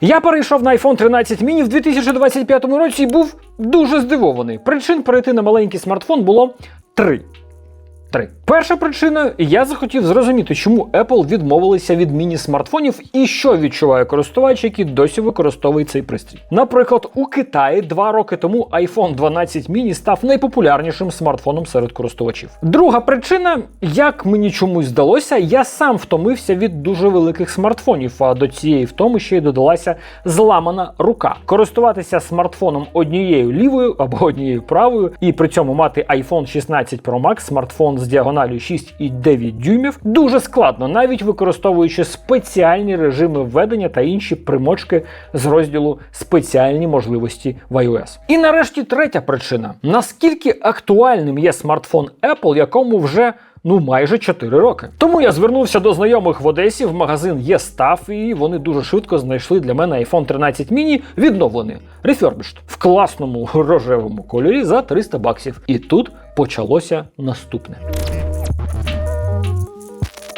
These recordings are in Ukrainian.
Я перейшов на iPhone 13 mini в 2025 році і був дуже здивований. Причин перейти на маленький смартфон було три. Три. Перша причина я захотів зрозуміти, чому Apple відмовилися від міні-смартфонів і що відчуває користувач, який досі використовує цей пристрій. Наприклад, у Китаї два роки тому iPhone 12 mini став найпопулярнішим смартфоном серед користувачів. Друга причина, як мені чомусь здалося, я сам втомився від дуже великих смартфонів, а до цієї втоми ще й додалася зламана рука. Користуватися смартфоном однією лівою або однією правою, і при цьому мати iPhone 16 Pro Max, смартфон з діагоналю 6,9 дюймів, дуже складно, навіть використовуючи спеціальні режими введення та інші примочки з розділу спеціальні можливості в iOS. І нарешті третя причина: наскільки актуальним є смартфон Apple, якому вже ну майже 4 роки. Тому я звернувся до знайомих в Одесі в магазин ЄСТАФ, і вони дуже швидко знайшли для мене iPhone 13 mini відновлений refurbished, в класному рожевому кольорі за 300 баксів. І тут почалося наступне.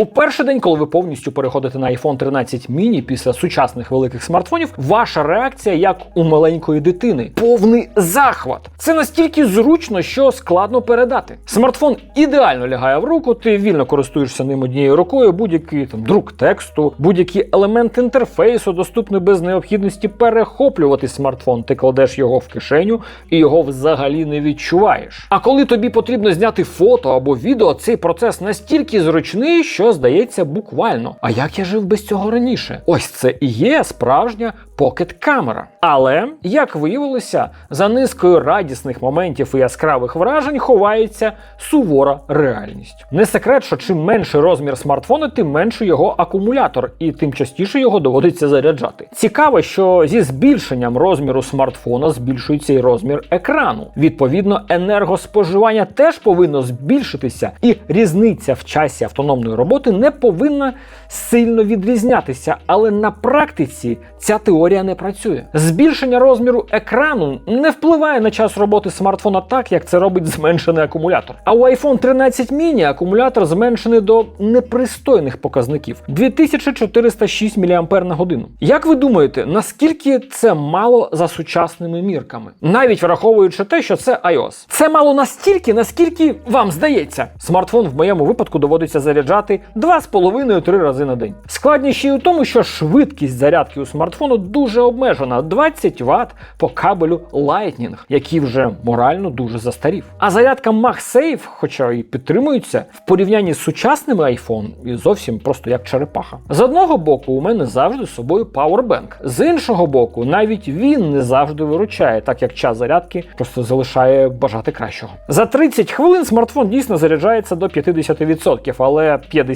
У перший день, коли ви повністю переходите на iPhone 13 mini після сучасних великих смартфонів, ваша реакція як у маленької дитини, повний захват. Це настільки зручно, що складно передати. Смартфон ідеально лягає в руку, ти вільно користуєшся ним однією рукою, будь-який там друк тексту, будь-який елемент інтерфейсу доступний без необхідності перехоплювати смартфон. Ти кладеш його в кишеню і його взагалі не відчуваєш. А коли тобі потрібно зняти фото або відео, цей процес настільки зручний, що здається буквально. А як я жив без цього раніше? Ось це і є справжня покет-камера. Але як виявилося, за низкою радісних моментів і яскравих вражень ховається сувора реальність. Не секрет, що чим менший розмір смартфона, тим менший його акумулятор, і тим частіше його доводиться заряджати. Цікаво, що зі збільшенням розміру смартфона збільшується і розмір екрану. Відповідно, енергоспоживання теж повинно збільшитися, і різниця в часі автономної роботи не повинна сильно відрізнятися. Але на практиці ця теорія не працює. Збільшення розміру екрану не впливає на час роботи смартфона так, як це робить зменшений акумулятор. А у iPhone 13 mini акумулятор зменшений до непристойних показників 2406 мАч на годину. Як ви думаєте, наскільки це мало за сучасними мірками? Навіть враховуючи те, що це iOS. Це мало настільки, наскільки вам здається. Смартфон в моєму випадку доводиться заряджати 2,5-3 рази на день. Складність й у тому, що швидкість зарядки у смартфону дуже обмежена 20 Вт по кабелю Lightning, який вже морально дуже застарів. А зарядка MagSafe, хоча і підтримується, в порівнянні з сучасними iPhone і зовсім просто як черепаха. З одного боку, у мене завжди з собою Powerbank. З іншого боку, навіть він не завжди виручає, так як час зарядки просто залишає бажати кращого. За 30 хвилин смартфон дійсно заряджається до 50%, але 50%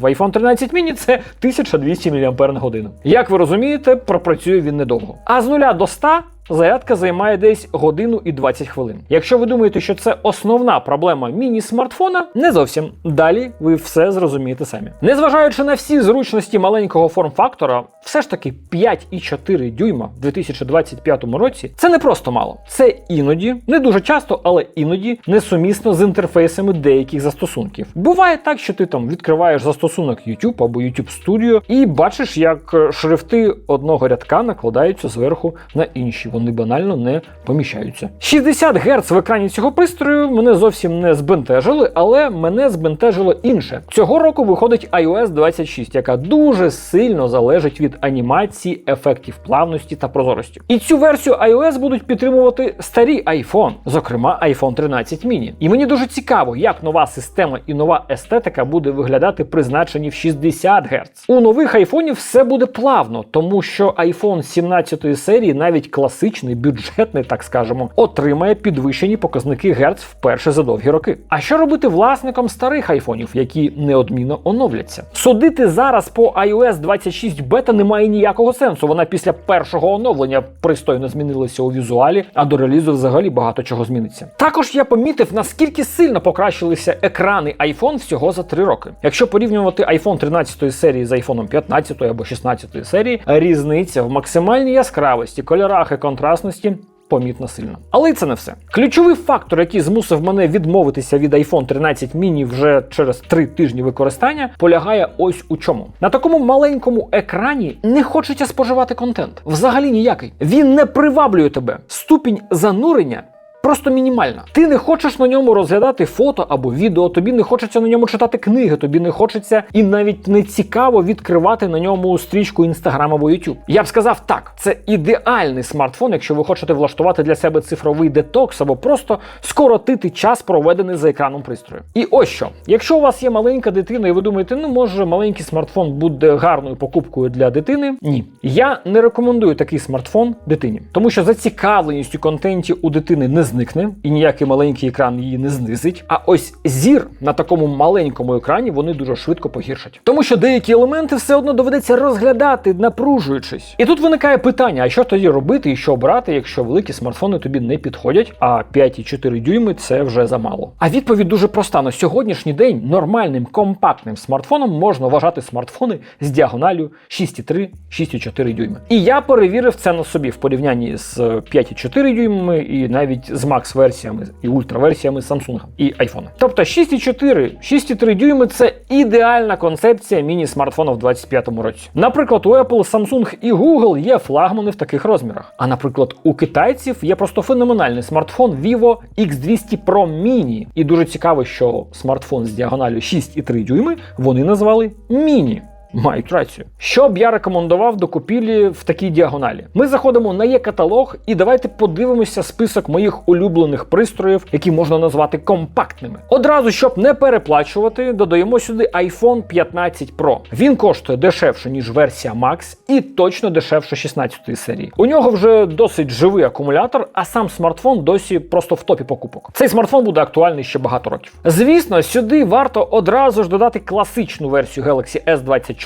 в iPhone 13 mini це 1200 мАч. Як ви розумієте, пропрацює він недовго. А з 0 до 100 Зарядка займає десь годину і 20 хвилин. Якщо ви думаєте, що це основна проблема міні-смартфона, не зовсім. Далі ви все зрозумієте самі. Незважаючи на всі зручності маленького форм-фактора, все ж таки 5,4 дюйма в 2025 році це не просто мало. Це іноді, не дуже часто, але іноді несумісно з інтерфейсами деяких застосунків. Буває так, що ти там відкриваєш застосунок YouTube або YouTube Studio і бачиш, як шрифти одного рядка накладаються зверху на інші вони банально не поміщаються. 60 Гц в екрані цього пристрою мене зовсім не збентежили, але мене збентежило інше. Цього року виходить iOS 26, яка дуже сильно залежить від анімації, ефектів плавності та прозорості. І цю версію iOS будуть підтримувати старі iPhone, зокрема iPhone 13 mini. І мені дуже цікаво, як нова система і нова естетика буде виглядати при значенні в 60 Гц. У нових айфонів все буде плавно, тому що iPhone 17 серії навіть класичний класичний, бюджетний, так скажемо, отримає підвищені показники Герц вперше за довгі роки. А що робити власникам старих айфонів, які неодмінно оновляться? Судити зараз по iOS 26 бета немає ніякого сенсу. Вона після першого оновлення пристойно змінилася у візуалі, а до релізу взагалі багато чого зміниться. Також я помітив, наскільки сильно покращилися екрани iPhone всього за 3 роки. Якщо порівнювати iPhone 13 серії з iPhone 15 або 16 серії, різниця в максимальній яскравості, кольорах і контрастності помітно сильно. Але це не все. Ключовий фактор, який змусив мене відмовитися від iPhone 13 mini вже через три тижні використання, полягає ось у чому. На такому маленькому екрані не хочеться споживати контент. Взагалі ніякий. Він не приваблює тебе. Ступінь занурення. Просто мінімальна. Ти не хочеш на ньому розглядати фото або відео, тобі не хочеться на ньому читати книги, тобі не хочеться і навіть не цікаво відкривати на ньому стрічку Instagram або YouTube. Я б сказав так, це ідеальний смартфон, якщо ви хочете влаштувати для себе цифровий детокс або просто скоротити час, проведений за екраном пристрою. І ось що, якщо у вас є маленька дитина, і ви думаєте, ну може маленький смартфон буде гарною покупкою для дитини. Ні, я не рекомендую такий смартфон дитині, тому що зацікавленість у контенті у дитини не зникне, і ніякий маленький екран її не знизить. А ось зір на такому маленькому екрані вони дуже швидко погіршать. Тому що деякі елементи все одно доведеться розглядати, напружуючись. І тут виникає питання: а що тоді робити і що брати, якщо великі смартфони тобі не підходять, а 5,4 дюйми це вже замало. А відповідь дуже проста: на сьогоднішній день нормальним компактним смартфоном можна вважати смартфони з діагоналю 6,3, 6,4 дюйми. І я перевірив це на собі в порівнянні з 5,4 дюймами і навіть з Max-версіями і ультраверсіями Samsung і iPhone. Тобто 6,4, 6,3 дюйми це ідеальна концепція міні-смартфона в 25-му році. Наприклад, у Apple, Samsung і Google є флагмани в таких розмірах. А наприклад, у китайців є просто феноменальний смартфон Vivo X200 Pro Mini. І дуже цікаво, що смартфон з діагоналю 6,3 дюйми вони назвали Міні. Мають рацію. Що б я рекомендував до купівлі в такій діагоналі? Ми заходимо на є-каталог і давайте подивимося список моїх улюблених пристроїв, які можна назвати компактними. Одразу, щоб не переплачувати, додаємо сюди iPhone 15 Pro. Він коштує дешевше, ніж версія Max, і точно дешевше 16 серії. У нього вже досить живий акумулятор, а сам смартфон досі просто в топі покупок. Цей смартфон буде актуальний ще багато років. Звісно, сюди варто одразу ж додати класичну версію Galaxy S24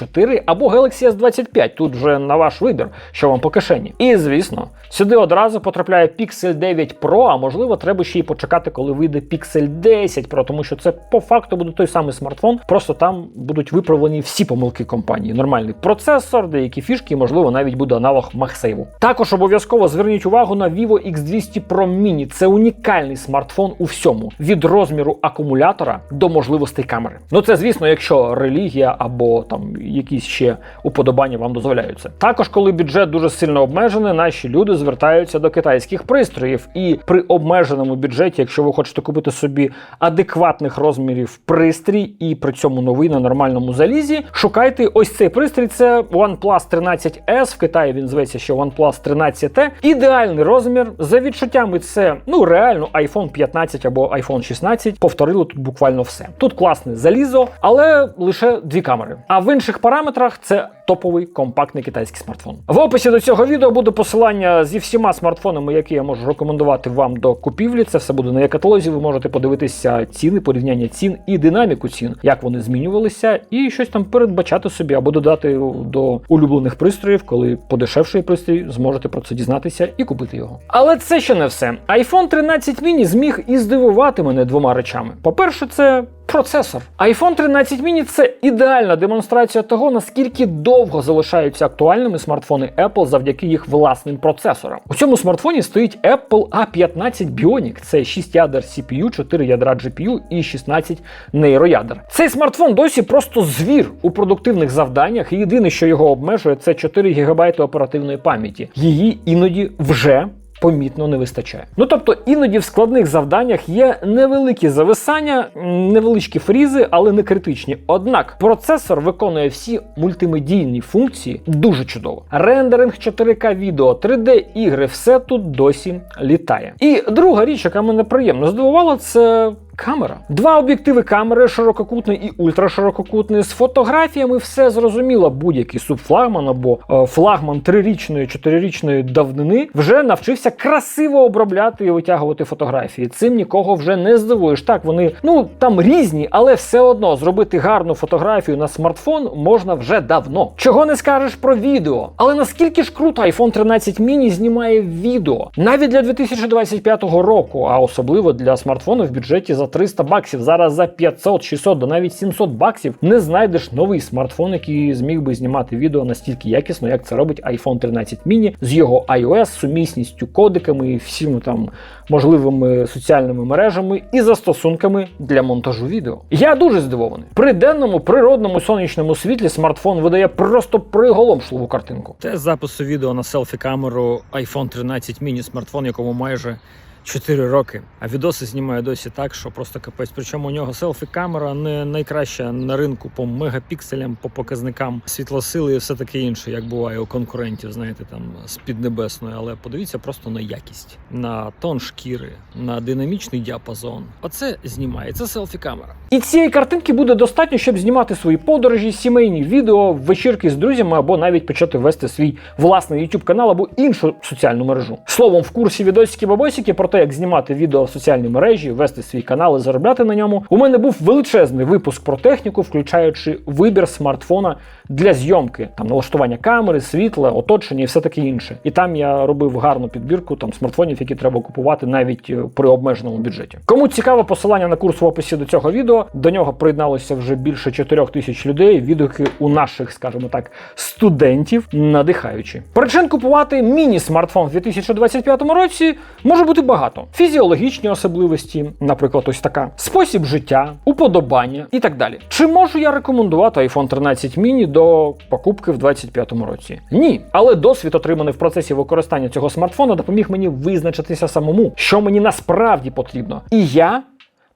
або Galaxy S25. Тут вже на ваш вибір, що вам по кишені. І звісно, сюди одразу потрапляє Pixel 9 Pro, а можливо, треба ще й почекати, коли вийде Pixel 10 Pro, тому що це по факту буде той самий смартфон, просто там будуть виправлені всі помилки компанії. Нормальний процесор, деякі фішки, і, можливо, навіть буде аналог MagSafe. Також обов'язково зверніть увагу на Vivo X200 Pro Mini. Це унікальний смартфон у всьому від розміру акумулятора до можливостей камери. Ну це звісно, якщо релігія або там якісь ще уподобання вам дозволяються. Також, коли бюджет дуже сильно обмежений, наші люди звертаються до китайських пристроїв. І при обмеженому бюджеті, якщо ви хочете купити собі адекватних розмірів пристрій і при цьому новий на нормальному залізі, шукайте ось цей пристрій. Це OnePlus 13S. В Китаї він зветься ще OnePlus 13T. Ідеальний розмір. За відчуттями, це ну реально iPhone 15 або iPhone 16. Повторили тут буквально все. Тут класне залізо, але лише дві камери. А в інших параметрах це топовий компактний китайський смартфон. В описі до цього відео буде посилання зі всіма смартфонами, які я можу рекомендувати вам до купівлі. Це все буде на є-каталозі. Ви можете подивитися ціни, порівняння цін і динаміку цін, як вони змінювалися, і щось там передбачати собі або додати до улюблених пристроїв, коли подешевший пристрій, зможете про це дізнатися і купити його. Але це ще не все. iPhone 13 mini зміг і здивувати мене двома речами. По-перше, це Процесор iPhone 13 mini – це ідеальна демонстрація того, наскільки довго залишаються актуальними смартфони Apple завдяки їх власним процесорам. У цьому смартфоні стоїть Apple A15 Bionic. Це 6 ядер CPU, 4 ядра GPU і 16 нейроядер. Цей смартфон досі просто звір у продуктивних завданнях. і Єдине, що його обмежує, це 4 ГБ оперативної пам'яті. Її іноді вже помітно не вистачає. Ну тобто іноді в складних завданнях є невеликі зависання, невеличкі фрізи, але не критичні. Однак процесор виконує всі мультимедійні функції дуже чудово. Рендеринг 4К відео, 3D ігри, все тут досі літає. І друга річ, яка мене приємно здивувала, це Камера. Два об'єктиви камери, ширококутний і ультраширококутний. З фотографіями все зрозуміло. Будь-який субфлагман або е, флагман трирічної, чотирирічної давнини вже навчився красиво обробляти і витягувати фотографії. Цим нікого вже не здивуєш. Так, вони ну там різні, але все одно зробити гарну фотографію на смартфон можна вже давно. Чого не скажеш про відео? Але наскільки ж круто iPhone 13 mini знімає відео навіть для 2025 року, а особливо для смартфону в бюджеті за за 300 баксів, зараз за 500, 600, до навіть 700 баксів не знайдеш новий смартфон, який зміг би знімати відео настільки якісно, як це робить iPhone 13 mini з його iOS, сумісністю, кодиками і всіми там можливими соціальними мережами і застосунками для монтажу відео. Я дуже здивований. При денному природному сонячному світлі смартфон видає просто приголомшливу картинку. Тест запису відео на селфі камеру iPhone 13 mini смартфон, якому майже 4 роки. А відоси знімає досі так, що просто капець. Причому у нього селфі-камера не найкраща на ринку по мегапікселям, по показникам світлосили і все таке інше, як буває у конкурентів, знаєте, там з піднебесної. Але подивіться просто на якість, на тон шкіри, на динамічний діапазон. Оце знімає. Це селфі-камера. І цієї картинки буде достатньо, щоб знімати свої подорожі, сімейні відео, вечірки з друзями або навіть почати вести свій власний YouTube канал або іншу соціальну мережу. Словом, в курсі відосики бабосики про те, як знімати відео в соціальній мережі, вести свій канал і заробляти на ньому. У мене був величезний випуск про техніку, включаючи вибір смартфона для зйомки, там налаштування камери, світла, оточення і все таке інше. І там я робив гарну підбірку там смартфонів, які треба купувати навіть е, при обмеженому бюджеті. Кому цікаво посилання на курс в описі до цього відео, до нього приєдналося вже більше 4 тисяч людей. Відгуки у наших, скажімо так, студентів надихаючі. Причин купувати міні-смартфон в 2025 році може бути багато: фізіологічні особливості, наприклад, ось така, спосіб життя, уподобання і так далі. Чи можу я рекомендувати iPhone 13 mini до покупки в 2025 році? Ні, але досвід, отриманий в процесі використання цього смартфона, допоміг мені визначитися самому, що мені насправді потрібно. І я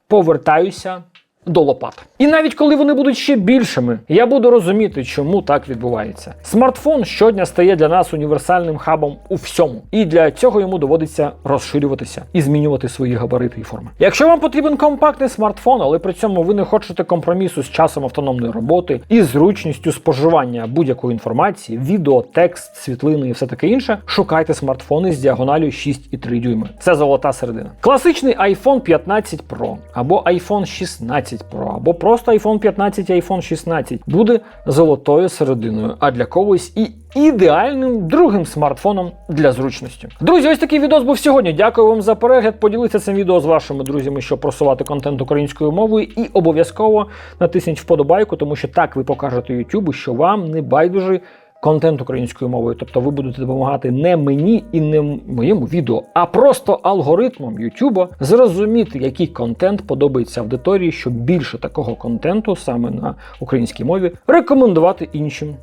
повертаюся до лопат. І навіть коли вони будуть ще більшими, я буду розуміти, чому так відбувається. Смартфон щодня стає для нас універсальним хабом у всьому, і для цього йому доводиться розширюватися і змінювати свої габарити і форми. Якщо вам потрібен компактний смартфон, але при цьому ви не хочете компромісу з часом автономної роботи і зручністю споживання будь-якої інформації, відео, текст, світлини і все таке інше, шукайте смартфони з діагоналю 6,3 дюйми. Це золота середина. Класичний iPhone 15 Pro або iPhone 16 Pro, або просто iPhone 15 і iPhone 16 буде золотою серединою, а для когось і ідеальним другим смартфоном для зручності. Друзі, ось такий відос був сьогодні. Дякую вам за перегляд. Поділіться цим відео з вашими друзями, щоб просувати контент українською мовою, і обов'язково натисніть вподобайку, тому що так ви покажете YouTube, що вам не байдужий контент українською мовою. Тобто ви будете допомагати не мені і не моєму відео, а просто алгоритмом YouTube зрозуміти, який контент подобається аудиторії, щоб більше такого контенту саме на українській мові рекомендувати іншим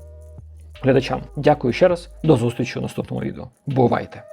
глядачам. Дякую ще раз, до зустрічі у наступному відео. Бувайте!